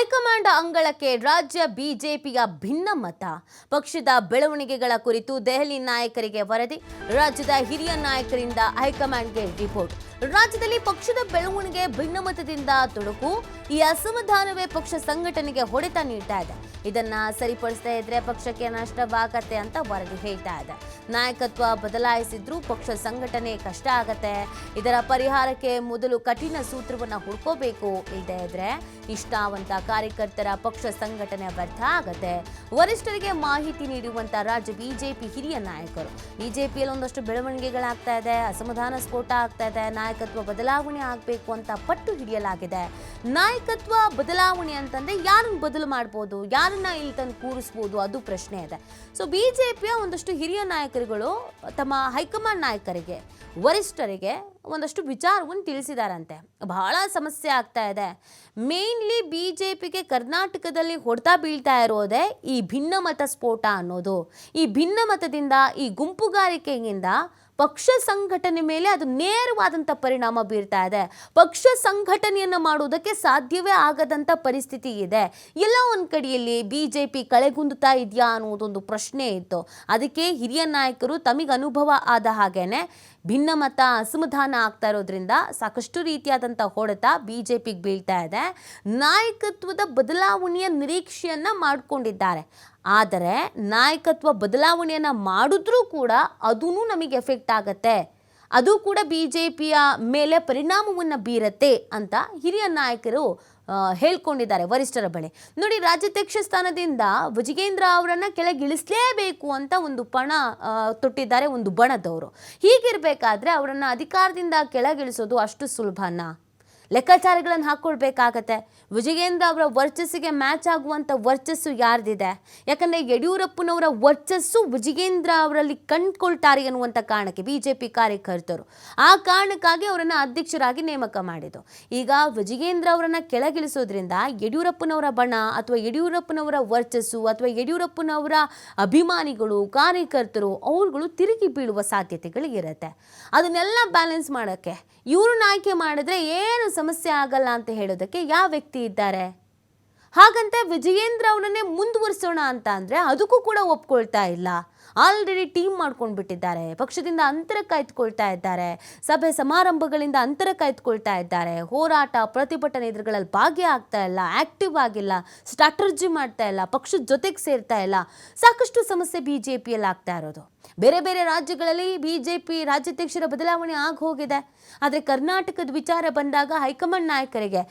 High command ಅಂಗಳಕ್ಕೆ ರಾಜ್ಯ ಬಿಜೆಪಿಯ ಭಿನ್ನ ಮತ. ಪಕ್ಷದ ಬೆಳವಣಿಗೆಗಳ ಕುರಿತು ದೆಹಲಿ ನಾಯಕರಿಗೆ ವರದಿ. ರಾಜ್ಯದ ಹಿರಿಯ ನಾಯಕರಿಂದ ಹೈಕಮಾಂಡ್ಗೆ ರಿಪೋರ್ಟ್. ರಾಜ್ಯದಲ್ಲಿ ಪಕ್ಷದ ಬೆಳವಣಿಗೆ ಭಿನ್ನಮತದಿಂದ ತೊಡಕು ಈ ಅಸಮಾಧಾನವೇ ಪಕ್ಷ ಸಂಘಟನೆಗೆ ಹೊಡೆತ ನೀಡ್ತಾ ಇದೆ. ಇದನ್ನ ಸರಿಪಡಿಸ್ತಾ ಇದ್ರೆ ಪಕ್ಷಕ್ಕೆ ನಷ್ಟವಾಗತ್ತೆ ಅಂತ ವರದಿ ಹೇಳ್ತಾ ಇದೆ. ನಾಯಕತ್ವ ಬದಲಾಯಿಸಿದ್ರೂ ಪಕ್ಷ ಸಂಘಟನೆ ಕಷ್ಟ ಆಗತ್ತೆ. ಇದರ ಪರಿಹಾರಕ್ಕೆ ಮೊದಲು ಕಠಿಣ ಸೂತ್ರವನ್ನ ಹುಡ್ಕೋಬೇಕು. ಇಲ್ಲದೆ ಇದ್ರೆ ನಿಷ್ಠಾವಂತ ಕಾರ್ಯಕರ್ತರ ಪಕ್ಷ ಸಂಘಟನೆ ವ್ಯರ್ಥ ಆಗತ್ತೆ. ವರಿಷ್ಠರಿಗೆ ಮಾಹಿತಿ ನೀಡುವಂತ ರಾಜ್ಯ ಬಿಜೆಪಿ ಹಿರಿಯ ನಾಯಕರು. ಬಿಜೆಪಿಯಲ್ಲಿ ಒಂದಷ್ಟು ಬೆಳವಣಿಗೆಗಳಾಗ್ತಾ ಇದೆ, ಅಸಮಾಧಾನ ಸ್ಫೋಟ ಆಗ್ತಾ ಇದೆ ನಾಯಕತ್ವ ಬದಲಾವಣೆ ಆಗಬೇಕು ಅಂತ ಪಟ್ಟು ಹಿಡಿಯಲಾಗಿದೆ. ನಾಯಕತ್ವ ಬದಲಾವಣೆ ಅಂತಂದ್ರೆ ಯಾರನ್ನು ಬದಲು ಮಾಡ್ಬೋದು, ಯಾರನ್ನ ಇಲ್ಲಿ ತಂದು ಕೂರಿಸ್ಬೋದು ಅದು ಪ್ರಶ್ನೆ ಇದೆ. ಸೊ ಬಿ ಜೆ ಪಿಯ ಒಂದಷ್ಟು ಹಿರಿಯ ನಾಯಕರುಗಳು ತಮ್ಮ ಹೈಕಮಾಂಡ್ ನಾಯಕರಿಗೆ, ವರಿಷ್ಠರಿಗೆ ಒಂದಷ್ಟು ವಿಚಾರವನ್ನು ತಿಳಿಸಿದಾರಂತೆ. ಬಹಳ ಸಮಸ್ಯೆ ಆಗ್ತಾ ಇದೆ. ಮೇನ್ಲಿ ಬಿ ಜೆ ಪಿಗೆ ಕರ್ನಾಟಕದಲ್ಲಿ ಹೊಡೆತ ಬೀಳ್ತಾ ಇರೋದೇ ಈ ಭಿನ್ನಮತ ಸ್ಫೋಟ ಅನ್ನೋದು. ಈ ಭಿನ್ನಮತದಿಂದ ಈ ಗುಂಪುಗಾರಿಕೆಯಿಂದ ಪಕ್ಷ ಸಂಘಟನೆ ಮೇಲೆ ಅದು ನೇರವಾದಂಥ ಪರಿಣಾಮ ಬೀರ್ತಾ ಇದೆ. ಪಕ್ಷ ಸಂಘಟನೆಯನ್ನು ಮಾಡುವುದಕ್ಕೆ ಸಾಧ್ಯವೇ ಆಗದಂಥ ಪರಿಸ್ಥಿತಿ ಇದೆ. ಎಲ್ಲ ಒಂದು ಕಡೆಯಲ್ಲಿ ಬಿ ಜೆ ಪಿ ಕಳೆಗುಂದುತ್ತಾ ಇದೆಯಾ ಅನ್ನೋದೊಂದು ಪ್ರಶ್ನೆ ಇತ್ತು. ಅದಕ್ಕೆ ಹಿರಿಯ ನಾಯಕರು ತಮಗೆ ಅನುಭವ ಆದ ಹಾಗೇನೆ ಭಿನ್ನಮತ ಅಸಮಾಧಾನ ಆಗ್ತಾ ಇರೋದ್ರಿಂದ ಸಾಕಷ್ಟು ರೀತಿಯಾದಂಥ ಹೊಡೆತ ಬಿ ಜೆ ಪಿಗೆ ಬೀಳ್ತಾ ಇದೆ. ನಾಯಕತ್ವದ ಬದಲಾವಣೆಯ ನಿರೀಕ್ಷೆಯನ್ನು ಮಾಡಿಕೊಂಡಿದ್ದಾರೆ. ಆದರೆ ನಾಯಕತ್ವ ಬದಲಾವಣೆಯನ್ನು ಮಾಡಿದ್ರೂ ಕೂಡ ಅದೂ ನಮಗೆ ಎಫೆಕ್ಟ್ ಆಗತ್ತೆ. ಅದು ಕೂಡ ಬಿ ಜೆ ಪಿಯ ಮೇಲೆ ಪರಿಣಾಮವನ್ನು ಬೀರತ್ತೆ ಅಂತ ಹಿರಿಯ ನಾಯಕರು ಹೇಳ್ಕೊಂಡಿದ್ದಾರೆ ವರಿಷ್ಠರ ಬಳಿ. ನೋಡಿ, ರಾಜ್ಯಾಧ್ಯಕ್ಷ ಸ್ಥಾನದಿಂದ ಭುಜಗೇಂದ್ರ ಅವರನ್ನು ಕೆಳಗಿಳಿಸಲೇಬೇಕು ಅಂತ ಒಂದು ಪಣ ತೊಟ್ಟಿದ್ದಾರೆ ಒಂದು ಬಣದವರು. ಹೀಗಿರಬೇಕಾದ್ರೆ ಅವರನ್ನು ಅಧಿಕಾರದಿಂದ ಕೆಳಗಿಳಿಸೋದು ಅಷ್ಟು ಸುಲಭನಾ? ಲೆಕ್ಕಾಚಾರಗಳನ್ನು ಹಾಕ್ಕೊಳ್ಬೇಕಾಗತ್ತೆ. ವಿಜಯೇಂದ್ರ ಅವರ ವರ್ಚಸ್ಸಿಗೆ ಮ್ಯಾಚ್ ಆಗುವಂಥ ವರ್ಚಸ್ಸು ಯಾರ್ದಿದೆ? ಯಾಕಂದರೆ ಯಡಿಯೂರಪ್ಪನವರ ವರ್ಚಸ್ಸು ವಿಜಯೇಂದ್ರ ಅವರಲ್ಲಿ ಕಂಡುಕೊಳ್ತಾರೆ ಅನ್ನುವಂಥ ಕಾರಣಕ್ಕೆ ಬಿ ಜೆ ಪಿ ಕಾರ್ಯಕರ್ತರು. ಆ ಕಾರಣಕ್ಕಾಗಿ ಅವರನ್ನು ಅಧ್ಯಕ್ಷರಾಗಿ ನೇಮಕ ಮಾಡಿದರು ಈಗ ವಿಜಯೇಂದ್ರ ಅವರನ್ನು ಕೆಳಗಿಳಿಸೋದ್ರಿಂದ ಯಡಿಯೂರಪ್ಪನವರ ಬಣ ಅಥವಾ ಯಡಿಯೂರಪ್ಪನವರ ವರ್ಚಸ್ಸು ಅಥವಾ ಯಡಿಯೂರಪ್ಪನವರ ಅಭಿಮಾನಿಗಳು, ಕಾರ್ಯಕರ್ತರು ಅವರುಗಳು ತಿರುಗಿ ಬೀಳುವ ಸಾಧ್ಯತೆಗಳು ಇರುತ್ತೆ. ಅದನ್ನೆಲ್ಲ ಬ್ಯಾಲೆನ್ಸ್ ಮಾಡೋಕ್ಕೆ ಇವ್ರನ್ನ ಆಯ್ಕೆ ಮಾಡಿದ್ರೆ ಏನು ಸಮಸ್ಯೆ ಆಗಲ್ಲ ಅಂತ ಹೇಳೋದಕ್ಕೆ ಯಾವ ವ್ಯಕ್ತಿ ಇದ್ದಾರೆ? ಹಾಗಂತ ವಿಜಯೇಂದ್ರ ಅವನನ್ನೇ ಮುಂದುವರಿಸೋಣ ಅಂತ ಅಂದರೆ ಅದಕ್ಕೂ ಕೂಡ ಒಪ್ಕೊಳ್ತಾ ಇಲ್ಲ. ಆಲ್ರೆಡಿ ಟೀಮ್ ಮಾಡ್ಕೊಂಡು ಬಿಟ್ಟಿದ್ದಾರೆ ಪಕ್ಷದಿಂದ ಅಂತರ ಕಾಯ್ದುಕೊಳ್ತಾ ಇದ್ದಾರೆ. ಸಭೆ ಸಮಾರಂಭಗಳಿಂದ ಅಂತರ ಕಾಯ್ದುಕೊಳ್ತಾ ಇದ್ದಾರೆ. ಹೋರಾಟ, ಪ್ರತಿಭಟನೆ ಇದ್ರುಗಳಲ್ಲಿ ಭಾಗಿಯಾಗ್ತಾ ಇಲ್ಲ ಆಕ್ಟಿವ್ ಆಗಿಲ್ಲ ಸ್ಟ್ರಾಟರ್ಜಿ ಮಾಡ್ತಾ ಇಲ್ಲ, ಪಕ್ಷದ ಜೊತೆಗೆ ಸೇರ್ತಾ ಇಲ್ಲ. ಸಾಕಷ್ಟು ಸಮಸ್ಯೆ ಬಿ ಜೆ ಪಿಯಲ್ಲಿ ಆಗ್ತಾ ಇರೋದು. ಬೇರೆ ಬೇರೆ ರಾಜ್ಯಗಳಲ್ಲಿ ಬಿ ಜೆ ಪಿ ರಾಜ್ಯಾಧ್ಯಕ್ಷರ ಬದಲಾವಣೆ ಆಗಿ ಹೋಗಿದೆ. ಆದರೆ ಕರ್ನಾಟಕದ ವಿಚಾರ ಬಂದಾಗ ಹೈಕಮಾಂಡ್ ನಾಯಕರಿಗೆ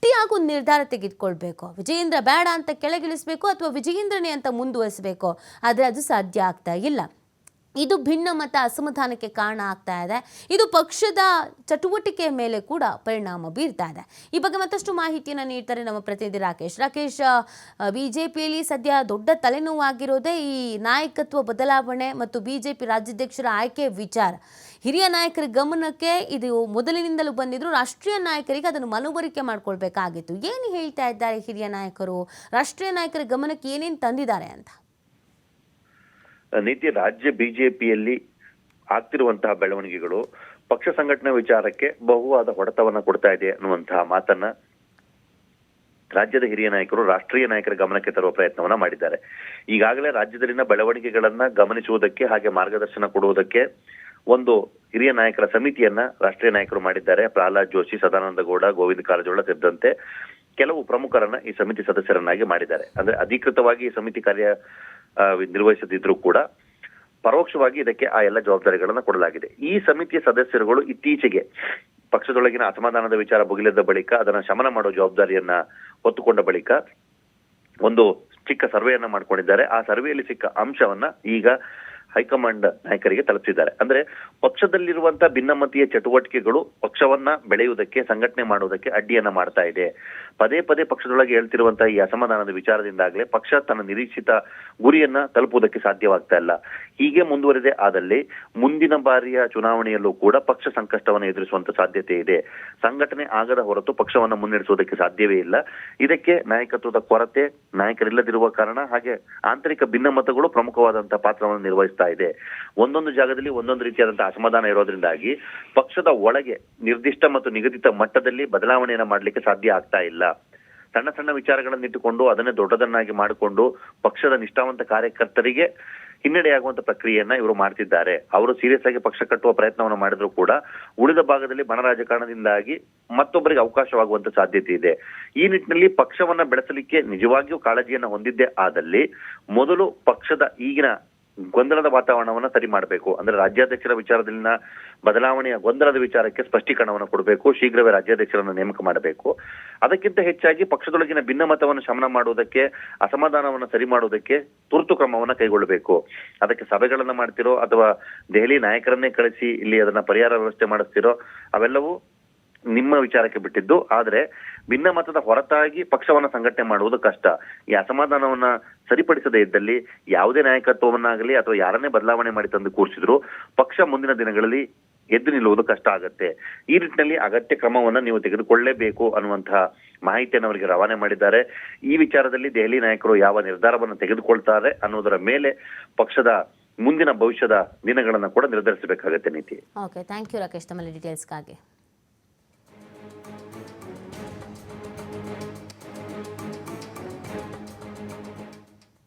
ಗಟ್ಟಿಯಾಗಿ ನಿರ್ಧಾರ ತೆಗೆದುಕೊಳ್ಬೇಕು. ವಿಜಯೇಂದ್ರ ಬೇಡ ಅಂತ ಕೆಳಗಿಳಿಸ್ಬೇಕು ಅಥವಾ ವಿಜಯೇಂದ್ರನೇ ಅಂತ ಮುಂದುವರಿಸಬೇಕು. ಆದರೆ ಅದು ಸಾಧ್ಯ ಆಗ್ತಾ ಇಲ್ಲ. ಇದು ಭಿನ್ನ ಮತ ಅಸಮಾಧಾನಕ್ಕೆ ಕಾರಣ ಆಗ್ತಾ ಇದೆ. ಇದು ಪಕ್ಷದ ಚಟುವಟಿಕೆ ಮೇಲೆ ಕೂಡ ಪರಿಣಾಮ ಬೀರ್ತಾ ಇದೆ. ಈ ಬಗ್ಗೆ ಮತ್ತಷ್ಟು ಮಾಹಿತಿಯನ್ನು ನೀಡ್ತಾರೆ ನಮ್ಮ ಪ್ರತಿನಿಧಿ ರಾಕೇಶ್. ರಾಕೇಶ್ ಬಿ ಜೆ ಪಿಯಲ್ಲಿ ಸದ್ಯ ದೊಡ್ಡ ತಲೆನೋವಾಗಿರೋದೇ ಈ ನಾಯಕತ್ವ ಬದಲಾವಣೆ ಮತ್ತು ಬಿ ಜೆ ಪಿ ರಾಜ್ಯಾಧ್ಯಕ್ಷರ ಆಯ್ಕೆ ವಿಚಾರ. ಹಿರಿಯ ನಾಯಕರ ಗಮನಕ್ಕೆ ಇದು ಮೊದಲಿನಿಂದಲೂ ಬಂದಿದ್ರು. ರಾಷ್ಟ್ರೀಯ ನಾಯಕರಿಗೆ ಅದನ್ನು ಮನವರಿಕೆ ಮಾಡ್ಕೊಳ್ಬೇಕಾಗಿತ್ತು. ಏನು ಹೇಳ್ತಾ ಇದ್ದಾರೆ ಹಿರಿಯ ನಾಯಕರು? ರಾಷ್ಟ್ರೀಯ ನಾಯಕರ ಗಮನಕ್ಕೆ ಏನೇನು ತಂದಿದ್ದಾರೆ ಅಂತ? ನಿತ್ಯ ರಾಜ್ಯ ಬಿಜೆಪಿಯಲ್ಲಿ ಆಗ್ತಿರುವಂತಹ ಬೆಳವಣಿಗೆಗಳು, ಪಕ್ಷ ಸಂಘಟನೆ ವಿಚಾರಕ್ಕೆ ಬಹುವಾದ ಹೊಡೆತವನ್ನ ಕೊಡ್ತಾ ಇದೆ ಅನ್ನುವಂತಹ ಮಾತನ್ನ ರಾಜ್ಯದ ಹಿರಿಯ ನಾಯಕರು, ರಾಷ್ಟ್ರೀಯ ನಾಯಕರ ಗಮನಕ್ಕೆ ತರುವ ಪ್ರಯತ್ನವನ್ನ ಮಾಡಿದ್ದಾರೆ. ಈಗಾಗಲೇ ರಾಜ್ಯದಲ್ಲಿನ ಬೆಳವಣಿಗೆಗಳನ್ನ ಗಮನಿಸುವುದಕ್ಕೆ ಹಾಗೆ ಮಾರ್ಗದರ್ಶನ ಕೊಡುವುದಕ್ಕೆ ಒಂದು ಹಿರಿಯ ನಾಯಕರ ಸಮಿತಿಯನ್ನ ರಾಷ್ಟ್ರೀಯ ನಾಯಕರು ಮಾಡಿದ್ದಾರೆ. ಪ್ರಹ್ಲಾದ್ ಜೋಶಿ, ಸದಾನಂದ ಗೌಡ, ಗೋವಿಂದ ಕಾರಜೋಳ ಸೇರಿದಂತೆ ಕೆಲವು ಪ್ರಮುಖರನ್ನ ಈ ಸಮಿತಿ ಸದಸ್ಯರನ್ನಾಗಿ ಮಾಡಿದ್ದಾರೆ. ಅಂದ್ರೆ ಅಧಿಕೃತವಾಗಿ ಈ ಸಮಿತಿ ಕಾರ್ಯ ನಿರ್ವಹಿಸದಿದ್ರೂ ಕೂಡ ಪರೋಕ್ಷವಾಗಿ ಇದಕ್ಕೆ ಆ ಎಲ್ಲ ಜವಾಬ್ದಾರಿಗಳನ್ನ ಕೊಡಲಾಗಿದೆ. ಈ ಸಮಿತಿಯ ಸದಸ್ಯರುಗಳು ಇತ್ತೀಚೆಗೆ ಪಕ್ಷದೊಳಗಿನ ಅಸಮಾಧಾನದ ವಿಚಾರ ಭುಗಿಲಿದ್ದ ಬಳಿಕ ಅದನ್ನ ಶಮನ ಮಾಡೋ ಜವಾಬ್ದಾರಿಯನ್ನ ಹೊತ್ತುಕೊಂಡ ಬಳಿಕ ಒಂದು ಚಿಕ್ಕ ಸರ್ವೆಯನ್ನ ಮಾಡ್ಕೊಂಡಿದ್ದಾರೆ. ಆ ಸರ್ವೆಯಲ್ಲಿ ಸಿಕ್ಕ ಅಂಶವನ್ನ ಈಗ ಹೈಕಮಾಂಡ್ ನಾಯಕರಿಗೆ ತಲುಪಿಸಿದ್ದಾರೆ ಅಂದ್ರೆ ಪಕ್ಷದಲ್ಲಿರುವಂತಹ ಭಿನ್ನಮತೀಯ ಚಟುವಟಿಕೆಗಳು ಪಕ್ಷವನ್ನ ಬೆಳೆಯುವುದಕ್ಕೆ, ಸಂಘಟನೆ ಮಾಡುವುದಕ್ಕೆ ಅಡ್ಡಿಯನ್ನ ಮಾಡ್ತಾ ಇದೆ. ಪದೇ ಪದೇ ಪಕ್ಷದೊಳಗೆ ಹೇಳ್ತಿರುವಂತಹ ಈ ಅಸಮಾಧಾನದ ವಿಚಾರದಿಂದಾಗಲೇ ಪಕ್ಷ ತನ್ನ ನಿರೀಕ್ಷಿತ ಗುರಿಯನ್ನ ತಲುಪುವುದಕ್ಕೆ ಸಾಧ್ಯವಾಗ್ತಾ ಇಲ್ಲ. ಹೀಗೆ ಮುಂದುವರೆದೇ. ಆದಲ್ಲಿ ಮುಂದಿನ ಬಾರಿಯ ಚುನಾವಣೆಯಲ್ಲೂ ಕೂಡ ಪಕ್ಷ ಸಂಕಷ್ಟವನ್ನು ಎದುರಿಸುವಂತ ಸಾಧ್ಯತೆ ಇದೆ. ಸಂಘಟನೆ ಆಗದ ಹೊರತು ಪಕ್ಷವನ್ನು ಮುನ್ನಡೆಸುವುದಕ್ಕೆ ಸಾಧ್ಯವೇ ಇಲ್ಲ. ಇದಕ್ಕೆ ನಾಯಕತ್ವದ ಕೊರತೆ ನಾಯಕರಿಲ್ಲದಿರುವ ಕಾರಣ ಹಾಗೆ ಆಂತರಿಕ ಭಿನ್ನಮತಗಳು ಪ್ರಮುಖವಾದಂತಹ ಪಾತ್ರವನ್ನು ನಿರ್ವಹಿಸ್ತಾ ಇದೆ. ಒಂದೊಂದು ಜಾಗದಲ್ಲಿ ಒಂದೊಂದು ರೀತಿಯಾದಂತಹ ಅಸಮಾಧಾನ ಇರೋದ್ರಿಂದಾಗಿ ಪಕ್ಷದ ಒಳಗೆ ನಿರ್ದಿಷ್ಟ ಮತ್ತು ನಿಗದಿತ ಮಟ್ಟದಲ್ಲಿ ಬದಲಾವಣೆಯನ್ನ ಮಾಡಲಿಕ್ಕೆ ಸಾಧ್ಯ ಆಗ್ತಾ ಇಲ್ಲ. ಸಣ್ಣ ಸಣ್ಣ ವಿಚಾರಗಳನ್ನು ಇಟ್ಟುಕೊಂಡು ಅದನ್ನೇ ದೊಡ್ಡದನ್ನಾಗಿ ಮಾಡಿಕೊಂಡು ಪಕ್ಷದ ನಿಷ್ಠಾವಂತ ಕಾರ್ಯಕರ್ತರಿಗೆ ಹಿನ್ನಡೆಯಾಗುವಂತ ಪ್ರಕ್ರಿಯೆಯನ್ನ ಇವರು ಮಾಡ್ತಿದ್ದಾರೆ. ಅವರು ಸೀರಿಯಸ್ ಆಗಿ ಪಕ್ಷ ಕಟ್ಟುವ ಪ್ರಯತ್ನವನ್ನು ಮಾಡಿದ್ರು ಕೂಡ ಉಳಿದ ಭಾಗದಲ್ಲಿ ಬಣ ರಾಜಕಾರಣದಿಂದಾಗಿ ಮತ್ತೊಬ್ಬರಿಗೆ ಅವಕಾಶವಾಗುವಂತ ಸಾಧ್ಯತೆ ಇದೆ. ಈ ನಿಟ್ಟಿನಲ್ಲಿ ಪಕ್ಷವನ್ನ ಬೆಳೆಸಲಿಕ್ಕೆ ನಿಜವಾಗಿಯೂ ಕಾಳಜಿಯನ್ನ ಹೊಂದಿದ್ದೇ ಆದಲ್ಲಿ ಮೊದಲು ಪಕ್ಷದ ಈಗಿನ ಗೊಂದಲದ ವಾತಾವರಣವನ್ನ ಸರಿ ಮಾಡಬೇಕು. ಅಂದ್ರೆ ರಾಜ್ಯಾಧ್ಯಕ್ಷರ ವಿಚಾರದಲ್ಲಿನ ಬದಲಾವಣೆಯ ಗೊಂದಲದ ವಿಚಾರಕ್ಕೆ ಸ್ಪಷ್ಟೀಕರಣವನ್ನು ಕೊಡಬೇಕು, ಶೀಘ್ರವೇ ರಾಜ್ಯಾಧ್ಯಕ್ಷರನ್ನು ನೇಮಕ ಮಾಡಬೇಕು. ಅದಕ್ಕಿಂತ ಹೆಚ್ಚಾಗಿ ಪಕ್ಷದೊಳಗಿನ ಭಿನ್ನಮತವನ್ನು ಶಮನ ಮಾಡುವುದಕ್ಕೆ, ಅಸಮಾಧಾನವನ್ನು ಸರಿ ಮಾಡುವುದಕ್ಕೆ ತುರ್ತು ಕ್ರಮವನ್ನು ಕೈಗೊಳ್ಳಬೇಕು. ಅದಕ್ಕೆ ಸಭೆಗಳನ್ನು ಮಾಡ್ತಿರೋ ಅಥವಾ ದೆಹಲಿ ನಾಯಕರನ್ನೇ ಕಳಿಸಿ ಇಲ್ಲಿ ಅದನ್ನ ಪರಿಹಾರ ವ್ಯವಸ್ಥೆ ಮಾಡಿಸ್ತಿರೋ ಅವೆಲ್ಲವೂ ನಿಮ್ಮ ವಿಚಾರಕ್ಕೆ ಬಿಟ್ಟಿದ್ದು, ಆದ್ರೆ ಭಿನ್ನ ಮತದ ಹೊರತಾಗಿ ಪಕ್ಷವನ್ನ ಸಂಘಟನೆ ಮಾಡುವುದು ಕಷ್ಟ. ಈ ಅಸಮಾಧಾನವನ್ನ ಸರಿಪಡಿಸದೇ ಇದ್ದಲ್ಲಿ ಯಾವುದೇ ನಾಯಕತ್ವವನ್ನಾಗಲಿ ಅಥವಾ ಯಾರನ್ನೇ ಬದಲಾವಣೆ ಮಾಡಿ ತಂದು ಕೂರಿಸಿದ್ರು ಪಕ್ಷ ಮುಂದಿನ ದಿನಗಳಲ್ಲಿ ಎದ್ದು ನಿಲ್ಲುವುದು ಕಷ್ಟ ಆಗತ್ತೆ. ಈ ನಿಟ್ಟಿನಲ್ಲಿ ಅಗತ್ಯ ಕ್ರಮವನ್ನ ನೀವು ತೆಗೆದುಕೊಳ್ಳಲೇಬೇಕು ಅನ್ನುವಂತಹ ಮಾಹಿತಿಯನ್ನು ಅವರಿಗೆ ರವಾನೆ ಮಾಡಿದ್ದಾರೆ. ಈ ವಿಚಾರದಲ್ಲಿ ದೆಹಲಿ ನಾಯಕರು ಯಾವ ನಿರ್ಧಾರವನ್ನು ತೆಗೆದುಕೊಳ್ತಾರೆ ಅನ್ನೋದರ ಮೇಲೆ ಪಕ್ಷದ ಮುಂದಿನ ಭವಿಷ್ಯದ ದಿನಗಳನ್ನು ಕೂಡ ನಿರ್ಧರಿಸಬೇಕಾಗತ್ತೆ ನೀತಿ. ಓಕೆ ಥ್ಯಾಂಕ್ ಯು ರಾಕೇಶ್ ತಮ್ಮಲ್ಲಿ ಡೀಟೇಲ್ಸ್ಗಾಗಿ